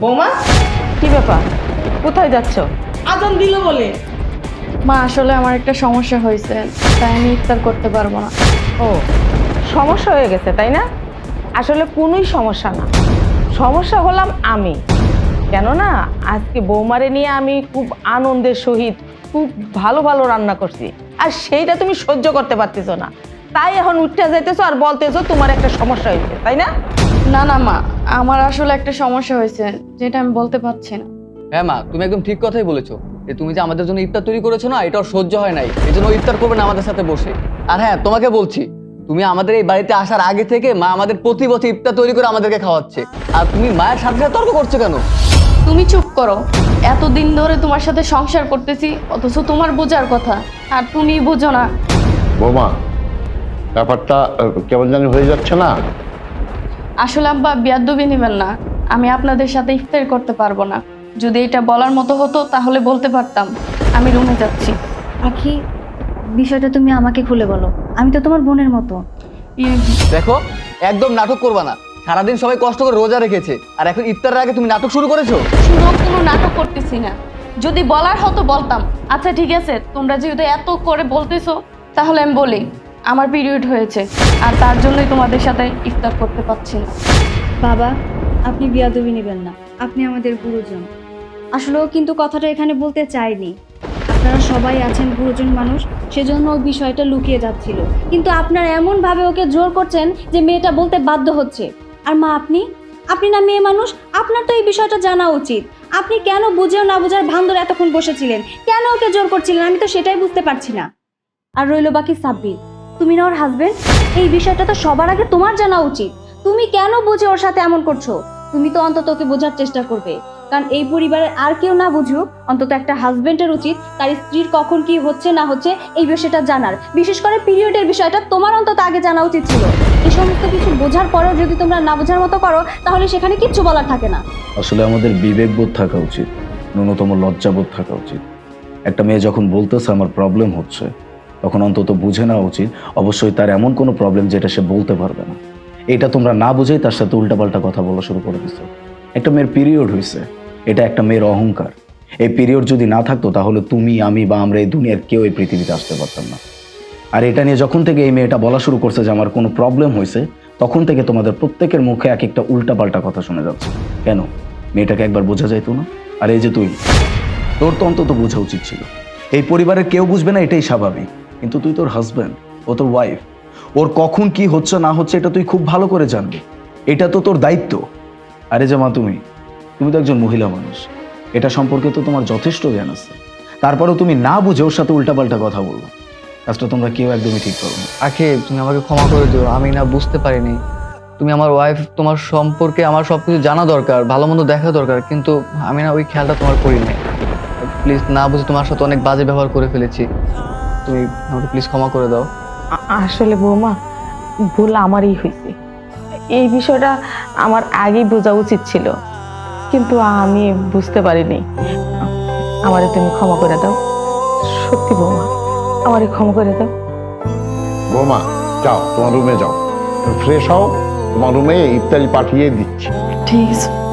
বৌমা? কি ব্যাপার? কোথায় যাচ্ছ? আজান দিল বলে। মা আসলে আমার একটা সমস্যা হয়েছে। তাই আমি ইফতার করতে পারব না। ও সমস্যা হয়ে গেছে তাই না? আসলে কোনোই সমস্যা না। সমস্যা হলাম আমি। কেননা আজকে বৌমারে নিয়ে আমি খুব আনন্দের সহিত খুব ভালো ভালো রান্না করছি। আর সেইটা তুমি সহ্য করতে পারতেছো না। তাই এখন উঠতে যাইতেছো আর বলতেছো তোমার একটা সমস্যা হয়েছে তাই না? না না মা আমার আসলে একটা সমস্যা হয়েছে যেটা আমি বলতে পারছি না। হ্যাঁ মা তুমি একদম ঠিক কথাই বলেছ যে তুমি যে আমাদের জন্য ইফতার তৈরি করেছ না এটা সহ্য হয় নাই। এই জন্য ইফতার করবে না আমাদের সাথে বসে। আর হ্যাঁ তোমাকে বলছি তুমি আমাদের এই বাড়িতে আসার আগে থেকে মা আমাদের প্রতি বছর ইফতার তৈরি করে আমাদেরকে খাওয়াচ্ছে। আর তুমি মায়ের সাথে সাথে তর্ক করছ কেন? তুমি চুপ করো। এতদিন ধরে তোমার সাথে সংসার করতেছি অথচ তোমার বোঝার কথা আর তুমি বোঝো না। বৌমা ব্যাপারটা কেমন জানি হয়ে যাচ্ছে না। আসলে আব্বা বিয়াদ্দবি নেবেন না। আমি আপনাদের সাথে ইফতার করতে পারব না। যদি এটা বলার মতো হতো তাহলে বলতে পারতাম। আমি রুমে যাচ্ছি। আখি বিষয়টা তুমি আমাকে খুলে বলো। আমি তো তোমার বোনের মতো। ইয়ে, দেখো একদম নাটক করবা না। সারাদিন সবাই কষ্ট করে রোজা রেখেছে। আর এখন ইফতারের আগে তুমি নাটক শুরু করেছ? শুনো কোনো নাটক করতেছি না। যদি বলার হতো বলতাম। আচ্ছা ঠিক আছে তোমরা যেহেতু এত করে বলতেছো তাহলে আমি বলি। আমার পিরিয়ড হয়েছে, আর তার জন্যই তোমাদের সাথে ইফতার করতে পারছি না। বাবা, আপনি বিয়াদবি নেবেন না। আপনি আমাদের গুরুজন। আসলেও কিন্তু কথাটা এখানে বলতে চাইনি। আপনারা সবাই আছেন গুরুজন মানুষ, সেজন্য ওই বিষয়টা লুকিয়ে যাচ্ছিল। কিন্তু আপনারা এমনভাবে ওকে জোর করছেন যে মেয়েটা বলতে বাধ্য হচ্ছে। আর মা, আপনি? আপনি না মেয়ে মানুষ? আপনার তো এই বিষয়টা জানা উচিত। আপনি কেন বুঝেও না বুঝার ভান্দর এতক্ষণ বসেছিলেন? কেন ওকে জোর করছিলেন? আমি তো সেটাই বুঝতে পারছি না। আর রইল বাকি সাব্বির তুমি না ওর হাজবেন্ড এই বিষয়টা তো সবার আগে তোমার জানা উচিত। তুমি কেন বুঝে ওর সাথে এমন করছ? তুমি তো অন্তত ওকে বোঝার চেষ্টা করবে। কারণ এই পরিবারের আর কেউ না বুঝুক, অন্তত একটা হাজবেন্ডের উচিত, তার স্ত্রীর কখন কি হচ্ছে, না হচ্ছে, এই বিষয়টা জানার। বিশেষ করে পিরিয়ডের বিষয়টা তোমার অন্তত আগে জানা উচিত ছিল। এই সমস্ত কিছু বোঝার পরেও যদি তোমরা না বোঝার মতো করো, তাহলে সেখানে কিচ্ছু বলার থাকে না। আসলে আমাদের বিবেকবোধ থাকা উচিত, ন্যূনতম লজ্জাবোধ থাকা উচিত। একটা মেয়ে যখন বলতেছে, আমার প্রবলেম হচ্ছে তখন অন্তত বুঝে নেওয়া উচিত। অবশ্যই তার এমন কোনো প্রবলেম যেটা সে বলতে পারবে না। এটা তোমরা না বুঝেই তার সাথে উল্টাপাল্টা কথা বলা শুরু করে দিছো। একটা মেয়ের পিরিয়ড হয়েছে এটা একটা মেয়ের অহংকার। এই পিরিয়ড যদি না থাকতো, তাহলে তুমি, আমি বা আমরা এই দুনিয়ার কেউ এই পৃথিবীতে আসতে পারতাম না। আর এটা নিয়ে যখন থেকে এই মেয়েটা বলা শুরু করছে যে আমার কোনো প্রবলেম হয়েছে তখন থেকে তোমাদের প্রত্যেকের মুখে এক একটা উল্টাপাল্টা কথা শোনা যাচ্ছে। কেন? মেয়েটাকে একবার বোঝা যাইতো না? আর এই যে তুই, তোর তো অন্তত বোঝা উচিত ছিল। এই পরিবারের কেউ বুঝবে না, এটাই স্বাভাবিক। কিন্তু তুই তোর হাজব্যান্ড ও তোর ওয়াইফ ওর কখন কি হচ্ছে না হচ্ছে এটা তুই খুব ভালো করে জানবি। এটা তো তোর দায়িত্ব। আরে যে মা তুমি তুমি তো একজন মহিলা মানুষ। এটা সম্পর্কে তো তোমার যথেষ্ট জ্ঞান আছে। তারপরেও তুমি না বুঝে ওর সাথে উল্টাপাল্টা কথা বলব। কাজটা তোমরা কেউ একদমই ঠিক করো না। আখে, তুমি আমাকে ক্ষমা করে দিও, আমি না বুঝতে পারিনি। তুমি আমার ওয়াইফ তোমার সম্পর্কে আমার সব কিছু জানা দরকার, ভালো মন্দ দেখা দরকার, কিন্তু আমি না ওই খেয়ালটা তোমার করি নাই। প্লিজ না বুঝে তোমার সাথে অনেক বাজে ব্যবহার করে ফেলেছি। তুমি আমাকে প্লিজ ক্ষমা করে দাও। আসলে বৌমা ভুল আমারই হয়েছে। এই বিষয়টা আমার আগেই বোঝা উচিত ছিল কিন্তু আমি বুঝতে পারিনি। আমারে তুমি ক্ষমা করে দাও। সত্যি বৌমা আমারে ক্ষমা করে দাও। বৌমা যাও তোমার রুমে যাও। ফ্রেশ হও তোমার রুমে ইফতারি পাঠিয়ে দিচ্ছি। ঠিক আছে।